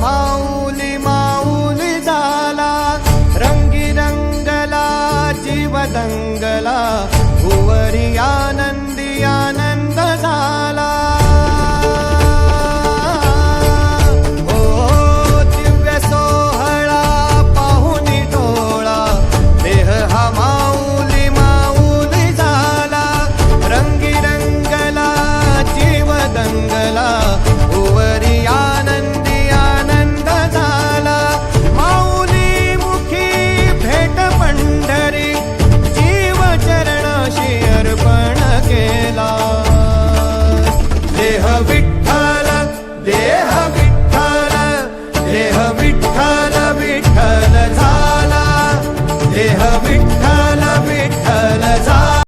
माऊली माऊली झाला रंगी रंगला जीव दंगला भुवरी आनंदी आनंद झाला. हो दिव्य सोहळा पाहुनी डोळा देह हा माऊली माऊली झाला. रंगी जीव दंगला victoria.